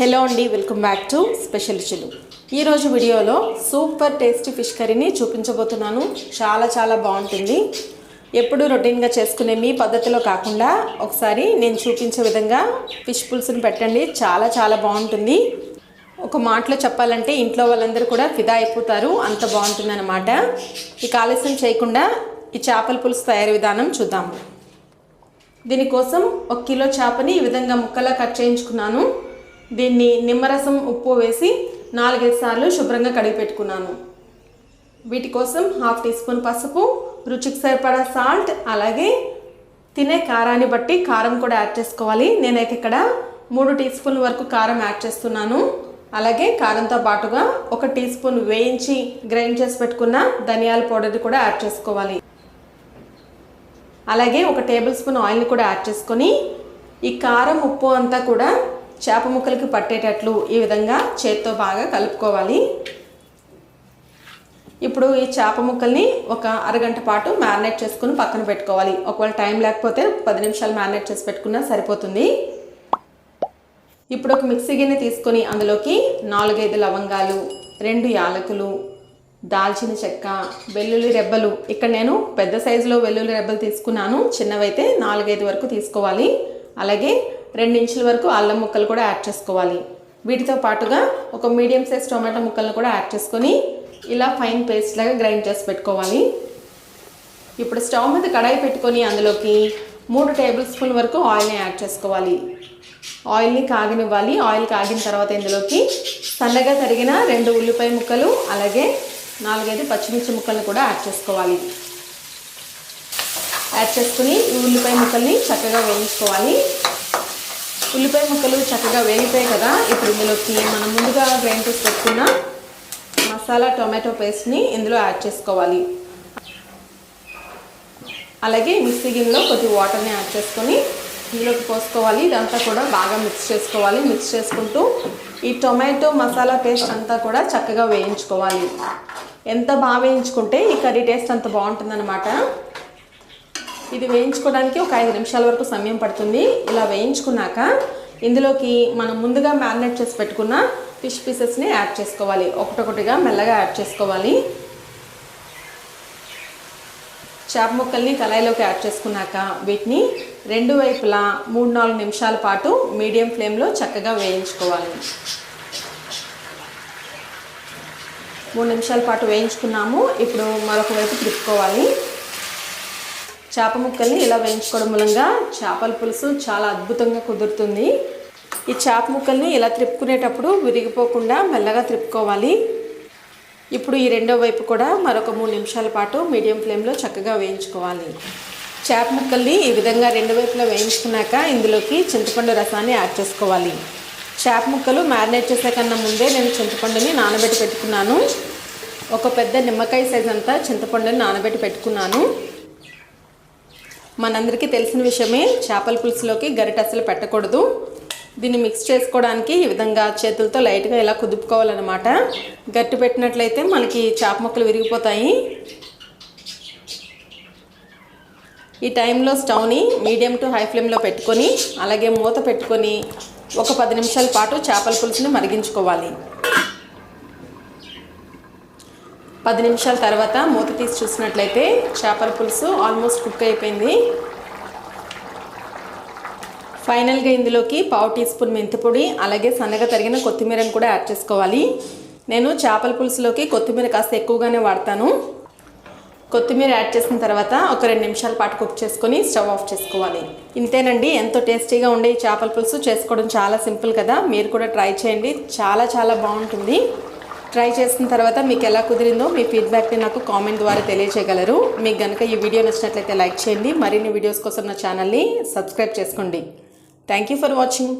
Hello అండి welcome back to special చిలు ఈరోజు వీడియోలో సూపర్ టేస్టీ ఫిష్ కర్రీని చూపించబోతున్నాను. చాలా చాలా బాగుంటుంది. ఎప్పుడు రొటీన్గా చేసుకునే మీ పద్ధతిలో కాకుండా ఒకసారి నేను చూపించే విధంగా ఫిష్ పులుసుని పెట్టండి. చాలా చాలా బాగుంటుంది. ఒక మాటలో చెప్పాలంటే ఇంట్లో వాళ్ళందరూ కూడా ఫిదా అయిపోతారు. అంత బాగుంటుంది అనమాట ఇక ఆలస్యం చేయకుండా ఈ చేపల పులుసు తయారీ విధానం చూద్దాము. దీనికోసం ఒక కిలో చేపని ఈ విధంగా ముక్కలా కట్ చేయించుకున్నాను. దీన్ని నిమ్మరసం ఉప్పు వేసి నాలుగైదు సార్లు శుభ్రంగా కడిగి పెట్టుకున్నాను. వీటి కోసం హాఫ్ టీ స్పూన్ పసుపు రుచికి సరిపడా సాల్ట్ అలాగే తినే కారాన్ని బట్టి కారం కూడా యాడ్ చేసుకోవాలి. నేనైతే ఇక్కడ మూడు టీ స్పూన్ల వరకు కారం యాడ్ చేస్తున్నాను. అలాగే కారంతో పాటుగా ఒక టీ స్పూన్ వేయించి గ్రైండ్ చేసి పెట్టుకున్న ధనియాల పౌడర్ కూడా యాడ్ చేసుకోవాలి. అలాగే ఒక టేబుల్ స్పూన్ ఆయిల్ని కూడా యాడ్ చేసుకొని ఈ కారం ఉప్పు అంతా కూడా చేప ముక్కలకి పట్టేటట్లు ఈ విధంగా చేత్తో బాగా కలుపుకోవాలి. ఇప్పుడు ఈ చేప ముక్కల్ని ఒక అరగంట పాటు మ్యారినేట్ చేసుకుని పక్కన పెట్టుకోవాలి. ఒకవేళ టైం లేకపోతే పది నిమిషాలు మ్యారినేట్ చేసి పెట్టుకున్నా సరిపోతుంది. ఇప్పుడు ఒక మిక్సీ గిన్నె తీసుకొని అందులోకి నాలుగైదు లవంగాలు రెండు యాలకులు దాల్చిన చెక్క వెల్లుల్లి రెబ్బలు. ఇక్కడ నేను పెద్ద సైజులో వెల్లుల్లి రెబ్బలు తీసుకున్నాను. చిన్నవైతే నాలుగైదు వరకు తీసుకోవాలి. అలాగే ఇంచుల వరకు అల్లం ముక్కలు కూడా యాడ్ చేసుకోవాలి. వీటితో పాటుగా ఒక మీడియం సైజ్ టొమాటో ముక్కలను కూడా యాడ్ చేసుకొని ఇలా ఫైన్ పేస్ట్ లాగా గ్రైండ్ చేసి పెట్టుకోవాలి. ఇప్పుడు స్టవ్ మీద కడాయి పెట్టుకొని అందులోకి మూడు టేబుల్ స్పూన్ వరకు ఆయిల్ని యాడ్ చేసుకోవాలి. ఆయిల్ని కాగనివ్వాలి. ఆయిల్ కాగిన తర్వాత ఇందులోకి సన్నగా తరిగిన రెండు ఉల్లిపాయ ముక్కలు అలాగే నాలుగైదు పచ్చిమిర్చి ముక్కలను కూడా యాడ్ చేసుకోవాలి. యాడ్ చేసుకుని ఈ ఉల్లిపాయ ముక్కల్ని చక్కగా వేయించుకోవాలి. ఉల్లిపాయ ముక్కలు చక్కగా వేగిపోయాయి కదా. ఇప్పుడు ఇందులోకి మనం ముందుగా గ్రైండ్ చేసి పెట్టుకున్న మసాలా టొమాటో పేస్ట్ని ఇందులో యాడ్ చేసుకోవాలి. అలాగే మిక్సీ గిన్నెలో కొద్ది వాటర్ని యాడ్ చేసుకొని ఇందులోకి పోసుకోవాలి. ఇదంతా కూడా బాగా మిక్స్ చేసుకోవాలి. మిక్స్ చేసుకుంటూ ఈ టొమాటో మసాలా పేస్ట్ అంతా కూడా చక్కగా వేయించుకోవాలి. ఎంత బాగా వేయించుకుంటే ఈ కర్రీ టేస్ట్ అంత బాగుంటుందన్నమాట. ఇది వేయించుకోవడానికి ఒక ఐదు నిమిషాల వరకు సమయం పడుతుంది. ఇలా వేయించుకున్నాక ఇందులోకి మనం ముందుగా మ్యారినేట్ చేసి పెట్టుకున్న ఫిష్ పీసెస్ని యాడ్ చేసుకోవాలి. ఒకటొకటిగా మెల్లగా యాడ్ చేసుకోవాలి. చేప ముక్కల్ని కళాయిలోకి యాడ్ చేసుకున్నాక వీటిని రెండు వైపులా మూడు నాలుగు నిమిషాల పాటు మీడియం ఫ్లేమ్లో చక్కగా వేయించుకోవాలి. మూడు నిమిషాల పాటు వేయించుకున్నాము. ఇప్పుడు మరొక వైపు తిప్పుకోవాలి. చేప ముక్కల్ని ఇలా వేయించుకోవడం మూలంగా చేపల పులుసు చాలా అద్భుతంగా కుదురుతుంది. ఈ చేప ముక్కల్ని ఇలా త్రిప్పుకునేటప్పుడు విరిగిపోకుండా మెల్లగా త్రిప్పుకోవాలి. ఇప్పుడు ఈ రెండో వైపు కూడా మరొక మూడు నిమిషాల పాటు మీడియం ఫ్లేమ్లో చక్కగా వేయించుకోవాలి. చేప ముక్కల్ని ఈ విధంగా రెండు వైపులా వేయించుకున్నాక ఇందులోకి చింతపండు రసాన్ని యాడ్ చేసుకోవాలి. చేప ముక్కలు మ్యారినేట్ చేసే కన్నా ముందే నేను చింతపండుని నానబెట్టి పెట్టుకున్నాను. ఒక పెద్ద నిమ్మకాయ సైజ్ అంతా చింతపండుని నానబెట్టి పెట్టుకున్నాను. మనందరికీ తెలిసిన విషయమే చేపల పులుసులోకి గరిట అసలు పెట్టకూడదు. దీన్ని మిక్స్ చేసుకోవడానికి ఈ విధంగా చేతులతో లైట్గా ఇలా కుదుపుకోవాలన్నమాట. గట్టి పెట్టినట్లయితే మనకి చేప ముక్కలు విరిగిపోతాయి. ఈ టైంలో స్టవ్ని మీడియం టు హై ఫ్లేమ్లో పెట్టుకొని అలాగే మూత పెట్టుకొని ఒక పది నిమిషాల పాటు చేపల పులుసుని మరిగించుకోవాలి. పది నిమిషాల తర్వాత మూత తీసి చూసినట్లయితే చేపల పులుసు ఆల్మోస్ట్ కుక్ అయిపోయింది. ఫైనల్గా ఇందులోకి పావు టీ స్పూన్ మెంతిపొడి అలాగే సన్నగా తరిగిన కొత్తిమీరను కూడా యాడ్ చేసుకోవాలి. నేను చేపల పులుసులోకి కొత్తిమీర కాస్త ఎక్కువగానే వాడతాను. కొత్తిమీర యాడ్ చేసిన తర్వాత ఒక రెండు నిమిషాల పాటు కుక్ చేసుకొని స్టవ్ ఆఫ్ చేసుకోవాలి. ఇంతేనండి ఎంతో టేస్టీగా ఉండే ఈ చేపల పులుసు చేసుకోవడం చాలా సింపుల్ కదా. మీరు కూడా ట్రై చేయండి చాలా చాలా బాగుంటుంది. ట్రై చేసిన తర్వాత మీకు ఎలా కుదిరిందో మీ ఫీడ్బ్యాక్ని నాకు కామెంట్ ద్వారా తెలియజేయగలరు మీకు కనుక ఈ వీడియో నచ్చినట్లయితే లైక్ చేయండి. మరిన్ని వీడియోస్ కోసం నా ఛానల్ని సబ్స్క్రైబ్ చేసుకోండి. Thank you for watching